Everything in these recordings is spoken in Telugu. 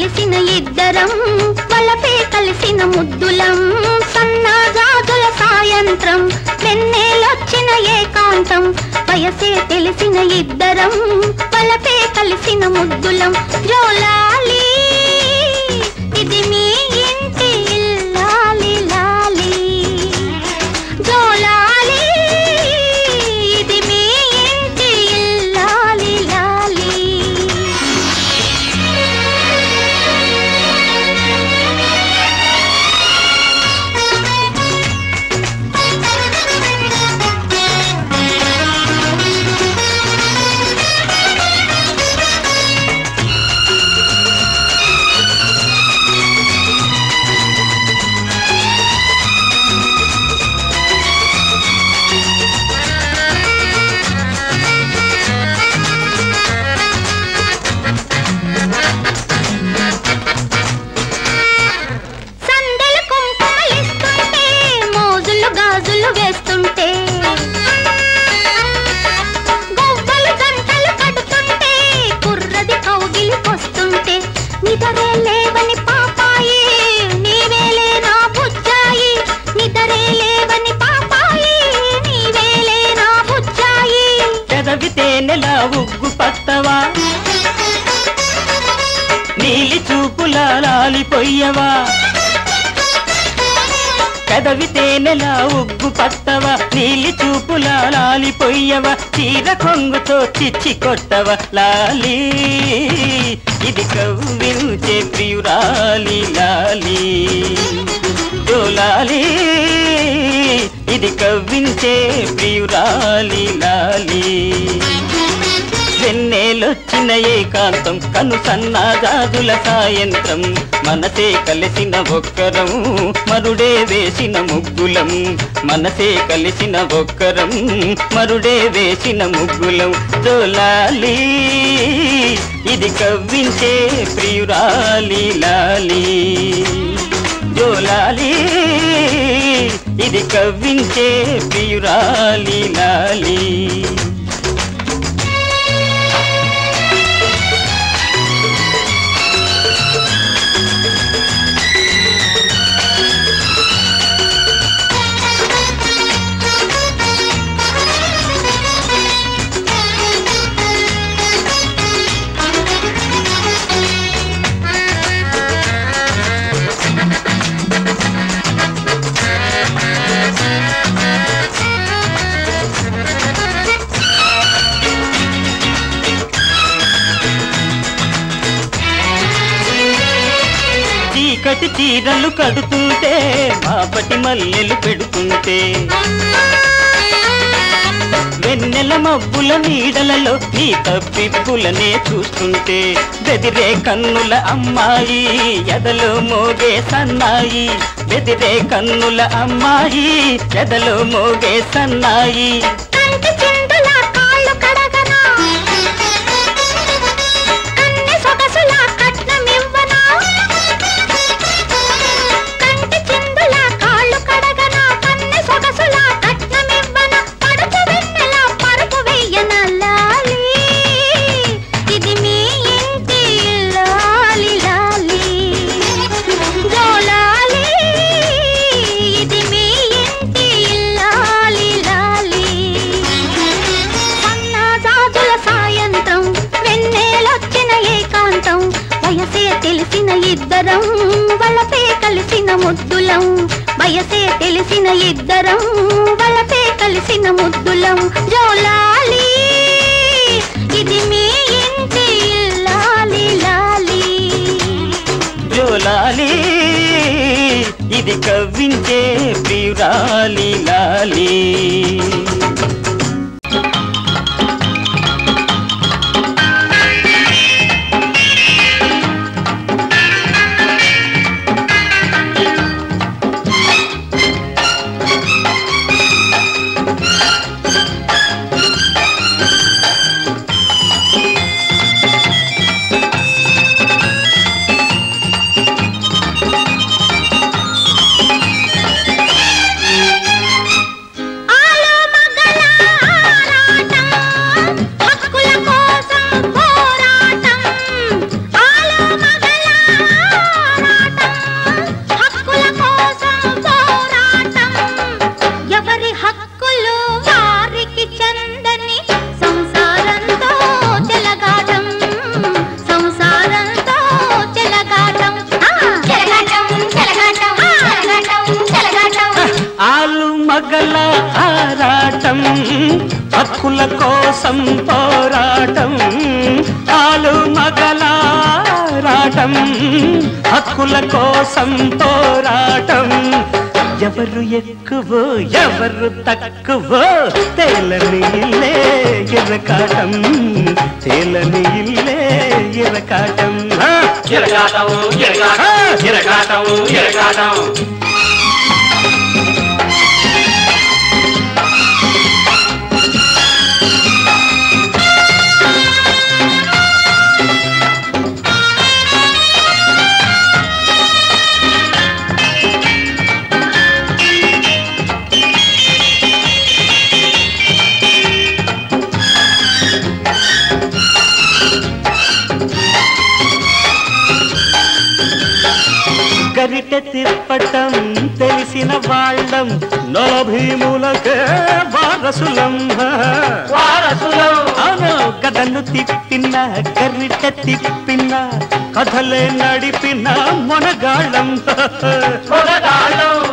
కలిసిన ఇద్దరం వలపే కలిసిన ముద్దులం సన్నాజాజుల సాయంత్రం వెన్నేలొచ్చిన ఏకాంతం. వయసే తెలిసిన ఇద్దరం వలపే కలిసిన ముద్దులం జోలాలి నిదరే లేవని పాపాయి నీవేలే నా బుజ్జాయి. నిదరే లేవని పాపాయి నీవేలే నా బుజ్జాయి. ఉగ్గు పట్టవా నీలి చూపుల లాలిపోయ్యవా కదవితేనెలా ఉగ్గు పట్టవ నీలి చూపుల లాలిపోయవ చీర కొంగుతో చిచ్చి కొట్టవ లాలి. ఇది కవ్వించే ప్రియురాలి లాలి. జోలాలి ఇది కవ్వించే ప్రియురాలి లాలి. వెన్నేలొచ్చిన ఏకాంతం కను సన్నాజాజుల సాయంత్రం. మనసే కలిసిన ఒక్కరం మరుడే వేసిన ముగ్గులం. మనసే కలిసిన ఒక్కరం మరుడే వేసిన ముగ్గులం. తోలాలి ఇది కవ్వించే ప్రియురాలి లాలి. జోలాలి ఇది కవ్వించే ప్రియురాలి లాలి. చీకటి చీరలు కడుతుంటే మాపటి మల్లెలు పెడుతుంటే. వెన్నెల మబ్బుల నీడలలో నీ తప్పిప్పులనే చూస్తుంటే. బెదిరే కన్నుల అమ్మాయి ఎదలో మోగే సన్నాయి. బెదిరే కన్నుల అమ్మాయి ఎదలో మోగే సన్నాయి. ఇద్దరం వలపే కలిసిన ముద్దులం జోలాలి. ఇది మీ ఇంటి లాలి లాలి. జోలాలి ఇది కవ్వించే ప్రియురాలి లాలి. ఆరాటం హక్కుల కోసం పోరాటం ఆలు మగలారాటం హక్కుల కోసం పోరాటం. ఎవరు ఎక్కువ ఎవరు తక్కువ తేలని ఇల్లే ఎరకాటం తేలని ఇల్లే ఇరకాటం. ఇరకాటం ఎరగాటం ఎరగాటం ఎరగాటం గరిట తిప్పటం తెలిసిన వాళ్ళం. నలభీములకే వారసులం. వారసులం. అవును కథను తిప్పిన గరిట తిప్పిన కథలే నడిపిన మొనగాళ్ళం. మొదగాళ్ళం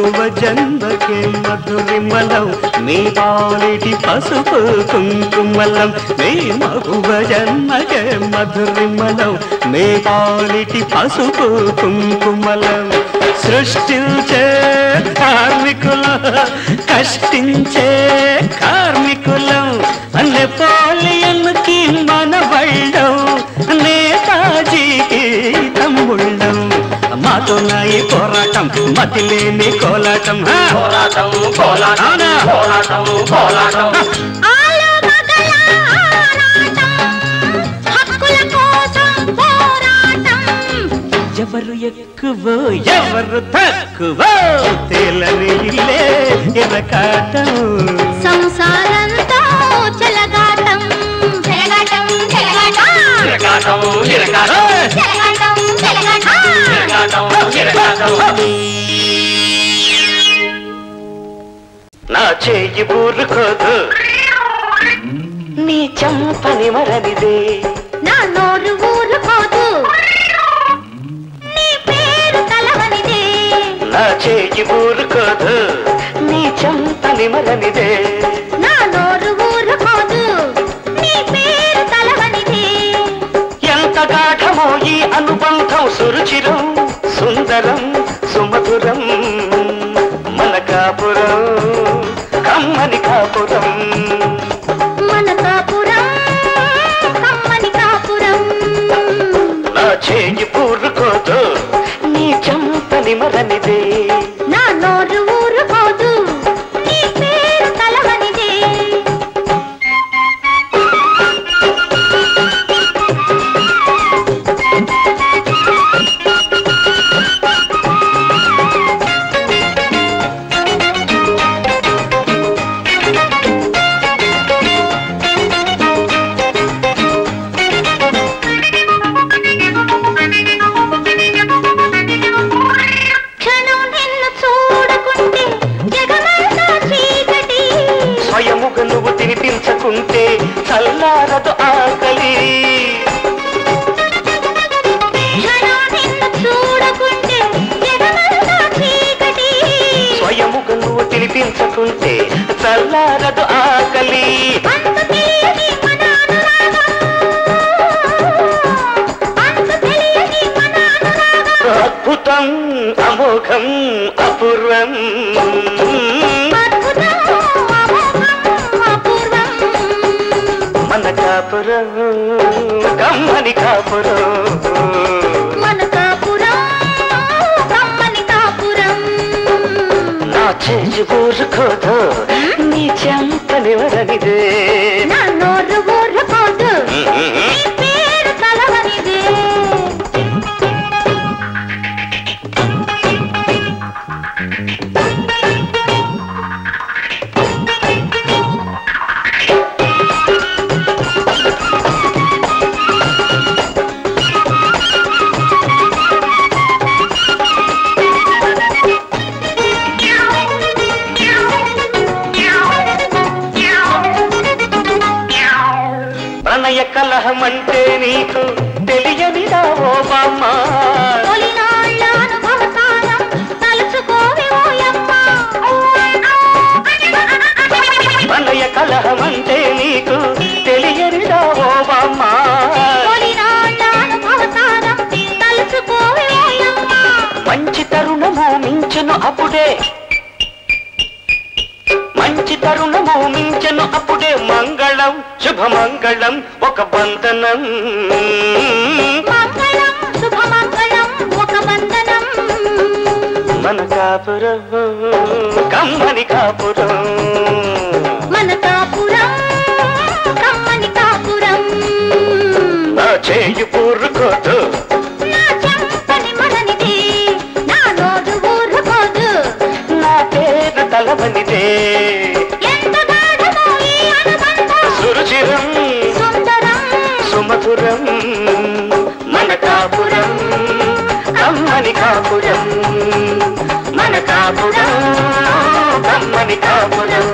మగువ జన్మకే మధురిమలం నీ పాలిటి పసుపు కుంకుమలం. నీ మగువ జన్మకే మధురిమలం నీ పాలిటి పసుపు కుంకుమలం. సృష్టించే కార్మికుల కష్టించే కార్మికులం. మాతో నాయి పోరాటం మతి లేని కోలాటం! పోరాటం పోరాటం అవునా? పోరాటం ఎవరు ఎక్కువ ఎవరు తక్కువ తేలని ఇల్లే ఎరకాటం సంసారంతో చెలగాటం. చెలగాటం చెలగాటం చెలగాటం. చెలగాటం నా చేయి ఊరుకోదు. నీ చంపని మరనిదే నా నోరు ఊరుకోదు. నీ పేరు తలవనిదే. నా చేయి ఊరుకోదు. నీ చంపని మరనిదే నా నోరు ఊరుకోదు. నీ పేరు తలవనిదే. ఎంత గాఢమో ఈ అనుబంధం సురుచిరం. సుందరం సుమధురం మన కాపురం కమ్మని కాపురం. ಅಲ್ಲಾರದು ಆಗಲಿ స్వయముగా నువ్వు తినిపించకుంటే చల్లారదు ఆకలి. అద్భుతం అమోఘం కాపురం కమ్మని కాపురం. మన కాపురం కమ్మని కాపురం. నా చేసి ఊరుకోదు నీ చెంపనివరనిదే నా నోరు ఊరుకోదు ప్రణయ కలహం అంటే నీకు తెలియనిదా ఓ బామ్మ? ప్రణయ కలహం అంటే నీకు తెలియనిదా ఓ బామ్మ? మంచి తరుణము మించెను అప్పుడే మంచి తరుణము మించెను అప్పుడే మంగళం శుభమంగళం ఒక బంధనం మంగళం ఒక వందనం. మన కాపురం కమ్మని కాపురం మన కాపురం. కాపురం కమ్మని కాపురం